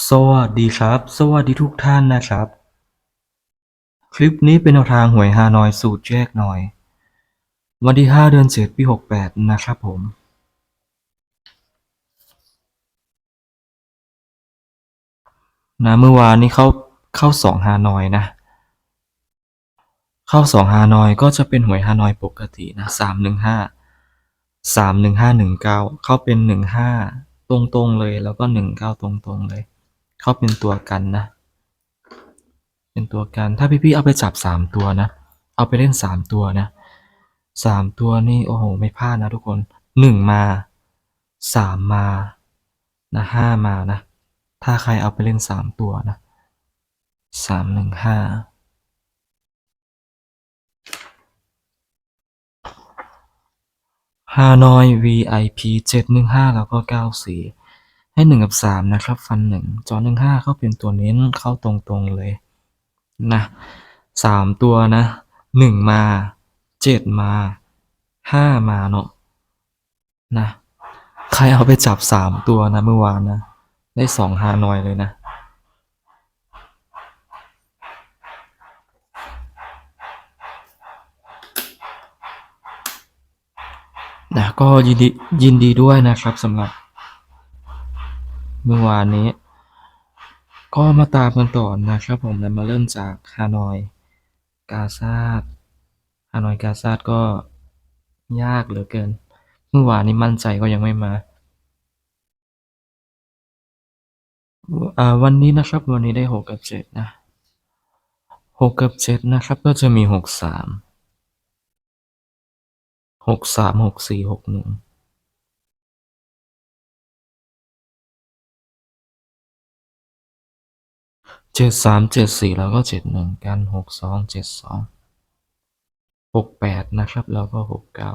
สวัสดีครับ สวัสดีทุกท่านนะครับ คลิปนี้เป็นแนวทางหวยฮานอยสูตรแยกหน่อย วันที่ 5 เดือน7ปี68 นะครับผม นะเมื่อวานนี้เข้าเข้าสองฮานอยนะ เข้าสองฮานอยก็จะเป็นหวยฮานอยปกตินะสามหนึ่งห้าสามหนึ่งห้าหนึ่งเก้าเข้าเป็นหนึ่งห้าตรงๆเลยแล้วก็หนึ่งเก้าตรงๆเลย เขาเป็นตัวกันนะ เป็นตัวกัน ถ้าพี่ๆเอาไปจับสามตัวนะ เอาไปเล่นสามตัวนะสามตัวนี่โอ้โห ไม่พลาดนะทุกคนหนึ่งมาสามมานะห้ามานะ ถ้าใครเอาไปเล่นสามตัวนะสามหนึ่งห้าฮานอย VIP เจ็ดหนึ่งห้าแล้วก็เก้าสี่ ให้หนึ่งกับสามนะครับ ฟันหนึ่งจอหนึ่งห้าเข้าเป็นตัวเน้นเข้าตรงๆเลยนะสามตัวนะหนึ่งมาเจ็ดมาห้ามาเนาะนะใครเอาไปจับสามตัวนะเมื่อวานนะ ได้สองฮานอยเลยนะ นะก็ยินดียินดีด้วยนะครับสำหรับ เมื่อวานนี้ ก็มาตามกันต่อนะครับผมนะมาเริ่มจากฮานอย กาซาดฮานอยกาซาดก็ยากเหลือเกิน เมื่อวานนี้มั่นใจก็ยังไม่มาอ่าวันนี้นะครับ วันนี้ได้หกกับเจ็ดนะหกกับเจ็ดนะครับ ก็จะมีหกสามหกสามหกสี่หกหนึ่ง เจ็ดสามเจ็ดสี่แล้วก็เจ็ดหนึ่งกันหกสองเจ็ดสองหกแปดนะครับแล้วก็หกเก้า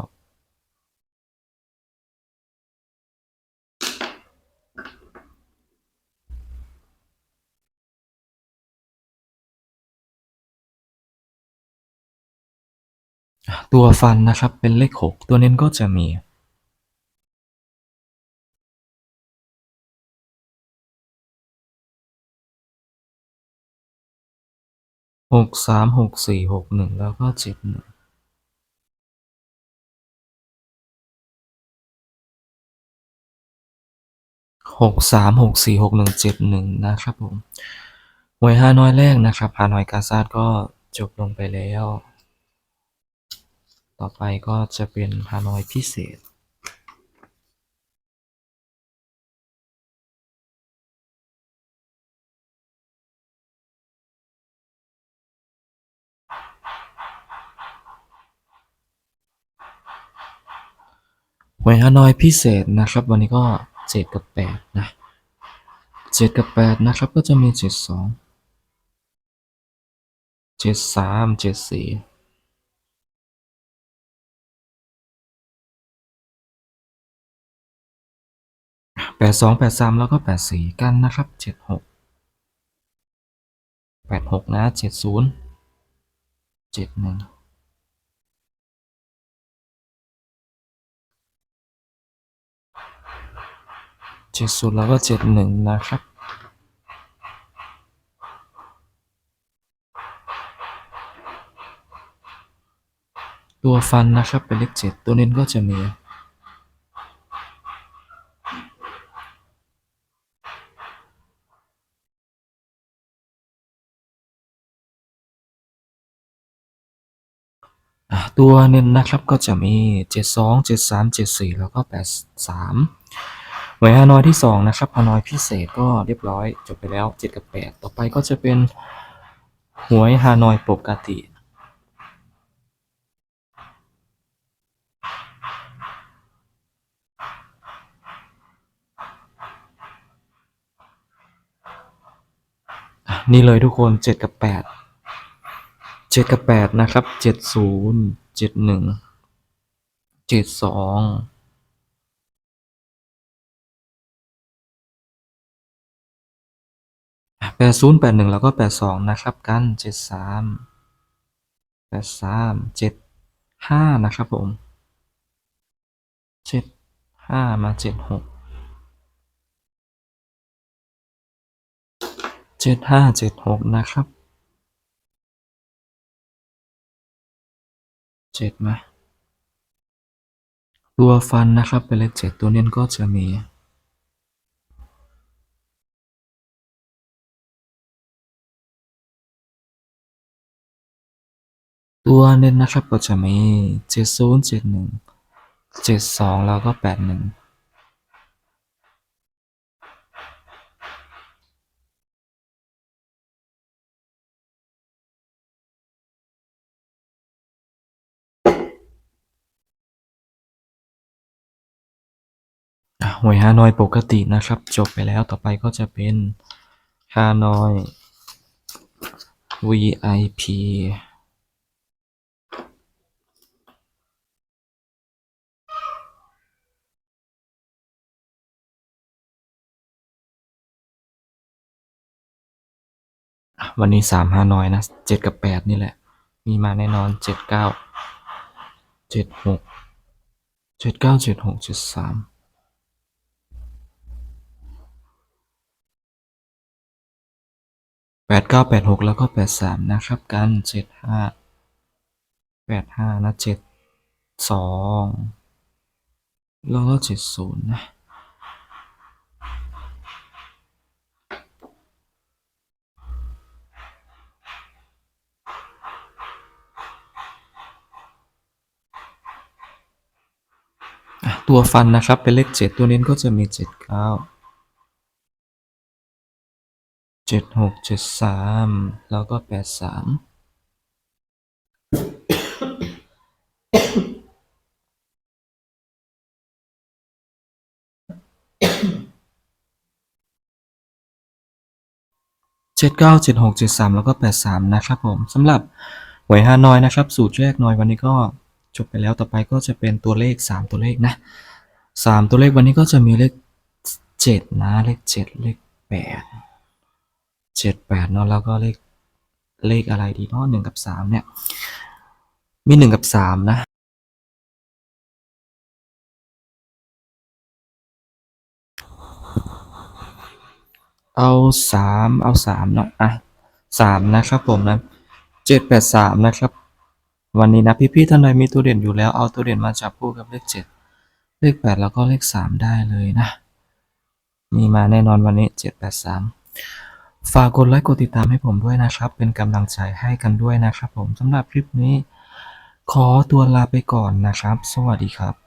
ตัวฟันนะครับเป็นเลขหกตัวเน้นก็จะมี หกสามหกสี่หกหนึ่งแล้วก็เจ็ดหนึ่งหกสามหกสี่หกหนึ่งเจ็ดหนึ่งนะครับผมหวยฮานอยแรกนะครับฮานอยกาซาดก็จบลงไปแล้ว ต่อไปก็จะเป็นฮานอยพิเศษ หวยฮานอยพิเศษนะครับ วันนี้ก็เจ็ดกับแปดนะเจ็ดกับแปดนะครับก็จะมีเจ็ดสองเจ็ดสามเจ็ดสี่แปดสองแปดสามแล้วก็แปดสี่กันนะครับเจ็ดหกแปดหกนะเจ็ดศูนย์เจ็ดหนึ่ง เจ็ดศูนแล้วก็เจ็ดหนึ่งนะครับ ตัวฟันนะครับเป็นเลขเจ็ดตัวเน้นก็จะมีตัวเน้นนะครับก็จะมี 72 73 74 แล้วก็ 83 หน่วยฮานอยที่ 2 นะครับฮานอยพิเศษก็เรียบร้อย จบไปแล้ว 7 กับ 8 ต่อไปก็จะเป็นหวยฮานอยปกตินี่เลยทุกคน 7 กับ 8 7 กับ 8 นะครับ 70 71 72 แปดศูนย์แปดหนึ่งแล้วก็แปดสองนะครับกันเจ็ดสามแปดสามเจ็ดห้านะครับผมเจ็ดห้ามาเจ็ดหกเจ็ดห้าเจ็ดหกนะครับเจ็ดมาตัวฟันนะครับเป็นเลขเจ็ดตัวเน้นก็จะมี ตัวเน้นนะครับก็จะมีเจ็ดศูนย์เจ็ดหนึ่งเจ็ดสองแล้วก็แปดหนึ่งอะหวยฮานอยปกตินะครับ จบไปแล้วต่อไปก็จะเป็นฮานอย VIP อะ วันนี้สามฮาน้อยนะเจ็ดกับแปดนี่แหละ มีมาแน่นอนเจ็ดเก้าเจ็ดหกเจ็ดเก้าเจ็ดหกเจ็ดสามแปดเก้าแปดหกแล้วก็แปดสามนะครับกันเจ็ดห้าแปดห้านะเจ็ดสองแล้วก็เจ็ดศูนย์นะ อะ ตัวฟันนะครับเป็นเลขเจ็ดตัวเน้นก็จะมีเจ็ดเก้าเจ็ดหกเจ็ดสามแล้วก็แปดสามเจ็ดเก้าเจ็ดหกเจ็ดสามแล้วก็แปดสามนะครับผมสำหรับหวยฮานอยนะครับ สูตรแรกหนอยวันนี้ก็ จบไปแล้วต่อไปก็จะเป็นตัวเลขสามตัวเลขนะสามตัวเลขวันนี้ก็จะมีเลขเจ็ดนะ เลขเจ็ดเลขแปดเจ็ดแปดเนาะแล้วก็เลขเลขอะไรดีเนาะหนึ่งกับสามเนี่ย มีหนึ่งกับสามนะเอาสามเอาสามเนาะอะสามนะครับผมนะเจ็ดแปดสามนะครับ วันนี้นะพี่ๆท่านใดมีตัวเด่นอยู่แล้ว เอาตัวเด่นมาจับคู่กับเลขเจ็ดเลขแปดแล้วก็เลขสามได้เลยนะ มีมาแน่นอนวันนี้เจ็ดแปดสามฝากกดไลค์กดติดตามให้ผมด้วยนะครับ เป็นกำลังใจให้กันด้วยนะครับผมสำหรับคลิปนี้ ขอตัวลาไปก่อนนะครับ สวัสดีครับ